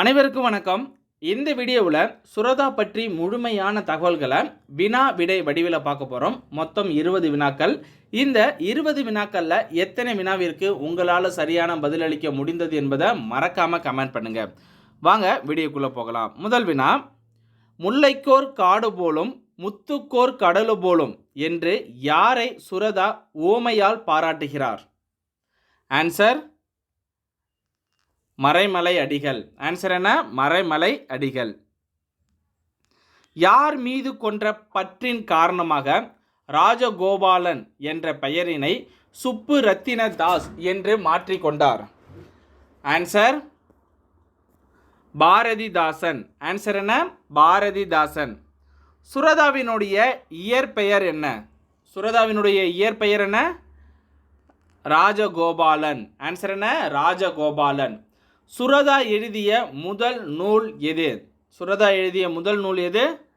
அனைவருக்கும் வணக்கம். இந்த வீடியோவில் சுரதா பற்றி முழுமையான தகவல்களை வினா விடை வடிவில் பார்க்க போகிறோம் மொத்தம் இருபது வினாக்கள். இந்த இருபது வினாக்களில் எத்தனை வினாவிற்கு உங்களால் சரியான பதிலளிக்க முடிந்தது என்பதை மறக்காமல் கமெண்ட் பண்ணுங்கள் வாங்க வீடியோக்குள்ளே போகலாம். முதல் வினா முல்லைக்கோர் காடு போலும் முத்துக்கோர் கடலு போலும் என்று யாரை சுரதா ஓமையால் பாராட்டுகிறார்? ஆன்சர் மறைமலை அடிகள். ஆன்சர் என்ன? மறைமலை அடிகள். யார் மீது கொன்ற பற்றின் காரணமாக ராஜகோபாலன் என்ற பெயரினை சுப்பு ரத்தின தாஸ் என்று மாற்றிக்கொண்டார் ஆன்சர் பாரதிதாசன். ஆன்சர் என்ன? பாரதிதாசன். சுரதாவினுடைய இயற்பெயர் என்ன? சுரதாவினுடைய இயற்பெயர் என்ன? ராஜகோபாலன். ஆன்சர் என்ன? ராஜகோபாலன். சுரதா எழுதிய முதல் நூல் எது? சுரதா எழுதிய முதல் நூல் எது?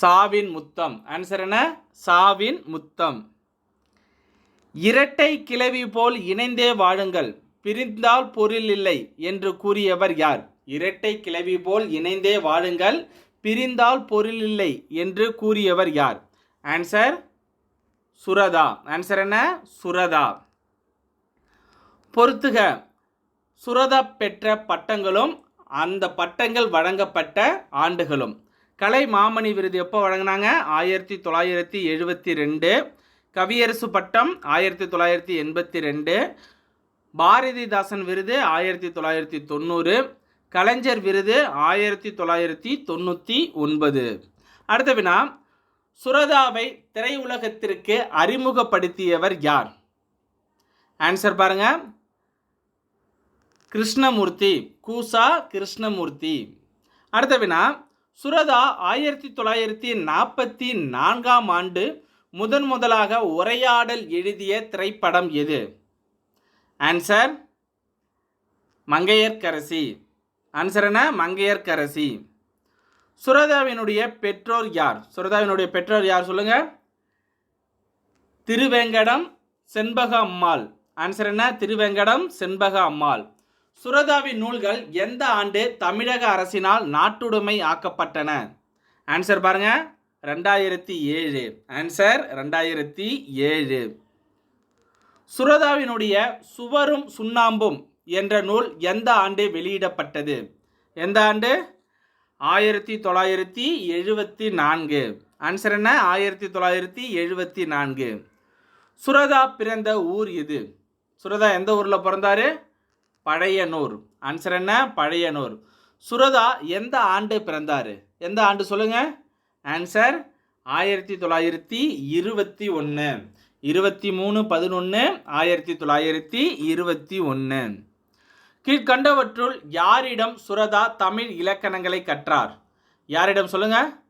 சாவின் முத்தம். ஆன்சர் என்ன? சாவின் முத்தம். இரட்டை கிளவி போல் இணைந்தே வாழுங்கள். பிரிந்தால் பொருள் இல்லை என்று கூறியவர் யார்? இரட்டை கிளவி போல் இணைந்தே வாழுங்கள். பிரிந்தால் பொருள் இல்லை என்று கூறியவர் யார்? ஆன்சர் சுரதா. ஆன்சர் என்ன? சுரதா. பொறுத்துக. சுரதா பெற்ற பட்டங்களும் அந்த பட்டங்கள் வழங்கப்பட்ட ஆண்டுகளும். கலை மாமணி விருது எப்போ வழங்கினாங்க? ஆயிரத்தி தொள்ளாயிரத்தி எழுபத்தி ரெண்டு. கவியரசு பட்டம் ஆயிரத்தி தொள்ளாயிரத்தி எண்பத்தி ரெண்டு. பாரதிதாசன் விருது ஆயிரத்தி தொள்ளாயிரத்தி தொண்ணூறு. கலைஞர் விருது ஆயிரத்தி தொள்ளாயிரத்தி தொண்ணூற்றி ஒன்பது. அடுத்த வினா சுரதாவை திரையுலகத்திற்கு அறிமுகப்படுத்தியவர் யார்? ஆன்சர் பாருங்கள் கிருஷ்ணமூர்த்தி கூசா கிருஷ்ணமூர்த்தி. அடுத்த வினா சுரதா ஆயிரத்தி தொள்ளாயிரத்தி நாற்பத்தி நான்காம் ஆண்டு முதன் முதலாக உரையாடல் எழுதிய திரைப்படம் எது? ஆன்சர் மங்கையர்க்கரசி. ஆன்சர் என்ன? மங்கையர்கரசி சுரதாவினுடைய பெற்றோர் யார்? சுரதாவினுடைய பெற்றோர் யார் சொல்லுங்க? திருவேங்கடம் செண்பக அம்மாள் ஆன்சர் என்ன? திருவேங்கடம் செண்பக அம்மாள் சுரதாவின் நூல்கள் எந்த ஆண்டு தமிழக அரசினால் நாட்டுடைமை ஆக்கப்பட்டன? ஆன்சர் பாருங்க. ரெண்டாயிரத்தி ஏழு. ஆன்சர் ரெண்டாயிரத்தி ஏழு. சுரதாவினுடைய சுவரும் சுண்ணாம்பும் என்ற நூல் எந்த ஆண்டு வெளியிடப்பட்டது? எந்த ஆண்டு? ஆயிரத்தி தொள்ளாயிரத்தி எழுபத்தி நான்கு. ஆன்சர் என்ன? ஆயிரத்தி தொள்ளாயிரத்தி எழுபத்தி நான்கு. சுரதா பிறந்த ஊர் இது சுரதா எந்த ஊரில் பிறந்தாரு? பழையனூர் ஆன்சர் என்ன? பழையனூர் சுரதா எந்த ஆண்டு பிறந்தார்? எந்த ஆண்டு சொல்லுங்க? ஆன்சர் ஆயிரத்தி தொள்ளாயிரத்தி இருபத்தி ஒன்று இருபத்தி மூணு பதினொன்று ஆயிரத்தி தொள்ளாயிரத்தி இருபத்தி ஒன்று கீழ்கண்டவற்றுள் யாரிடம் சுரதா தமிழ் இலக்கணங்களை கற்றார்? யாரிடம் சொல்லுங்க?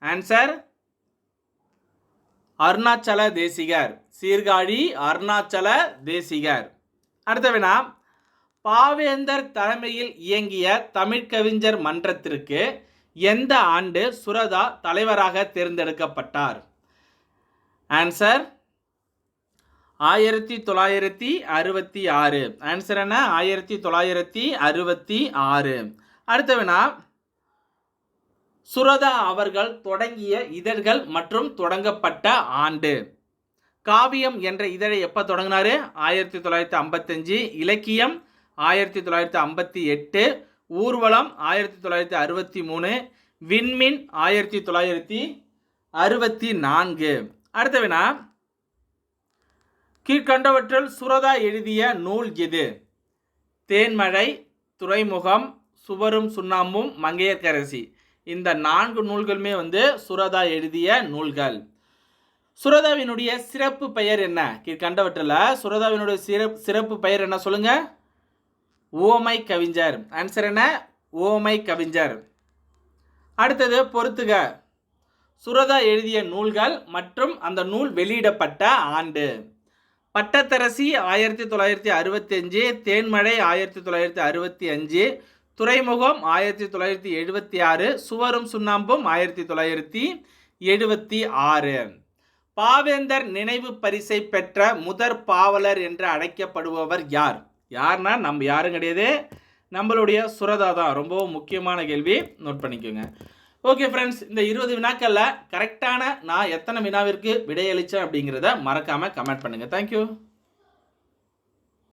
ஆன்சர் அருணாச்சல தேசிகர். சீர்காழி அருணாச்சல தேசிகர். அடுத்த வினா பாவேந்தர் தலைமையில் இயங்கிய தமிழ் கவிஞர் மன்றத்திற்கு எந்த ஆண்டு சுரதா தலைவராக தேர்ந்தெடுக்கப்பட்டார்? ஆன்சர் ஆயிரத்தி தொள்ளாயிரத்தி அறுபத்தி ஆறு. ஆன்சர் என்ன? ஆயிரத்தி தொள்ளாயிரத்தி அறுபத்தி ஆறு. அடுத்த வினா சுரதா அவர்கள் தொடங்கிய இதழ்கள் மற்றும் தொடங்கப்பட்ட ஆண்டு. காவியம் என்ற இதழை எப்போ தொடங்கினாரு? ஆயிரத்தி தொள்ளாயிரத்தி ஐம்பத்தஞ்சு. இலக்கியம் ஆயிரத்தி தொள்ளாயிரத்தி ஐம்பத்தி எட்டு ஊர்வலம் ஆயிரத்தி தொள்ளாயிரத்தி அறுபத்தி மூணு விண்மின் ஆயிரத்தி தொள்ளாயிரத்தி அறுபத்தி நான்கு. அடுத்த வினா கீழ்கண்டவற்றில் சுரதா எழுதிய நூல் எது? தேன்மழை துறைமுகம் சுவரும் சுண்ணாம்பும் மங்கையர்க்கரசி. இந்த நான்கு நூல்களுமே வந்து சுரதா எழுதிய நூல்கள். சுரதாவினுடைய சிறப்பு பெயர் என்ன? கீழ்கண்டவற்றில் சுரதாவினுடைய சிறப்பு சிறப்பு பெயர் என்ன சொல்லுங்கள் ஓமை கவிஞர். ஆன்சர் என்ன? ஓமை கவிஞர். அடுத்தது பொறுத்துக. சுரதா எழுதிய நூல்கள் மற்றும் அந்த நூல் வெளியிடப்பட்ட ஆண்டு. பட்டத்தரசி ஆயிரத்தி தொள்ளாயிரத்தி அறுபத்தி அஞ்சு தேன்மழை ஆயிரத்தி தொள்ளாயிரத்தி அறுபத்தி அஞ்சு துறைமுகம் ஆயிரத்தி தொள்ளாயிரத்தி எழுபத்தி ஆறு சுவரும் சுண்ணாம்பும் ஆயிரத்தி தொள்ளாயிரத்தி எழுபத்தி ஆறு. பாவேந்தர் நினைவு பரிசை பெற்ற முதற் பாவலர் என்று அழைக்கப்படுபவர் யார்? யார்னா நம்ம யாரும் கிடையாது. நம்மளுடைய சுரதா தான். ரொம்பவும் முக்கியமான கேள்வி. நோட் பண்ணிக்கோங்க. ஓகே ஃப்ரெண்ட்ஸ் இந்த இருபது வினாக்களில் கரெக்டான நான் எத்தனை வினாவிற்கு விடையளித்தேன் அப்படிங்கிறத மறக்காமல் கமெண்ட் பண்ணுங்கள் தேங்க்யூ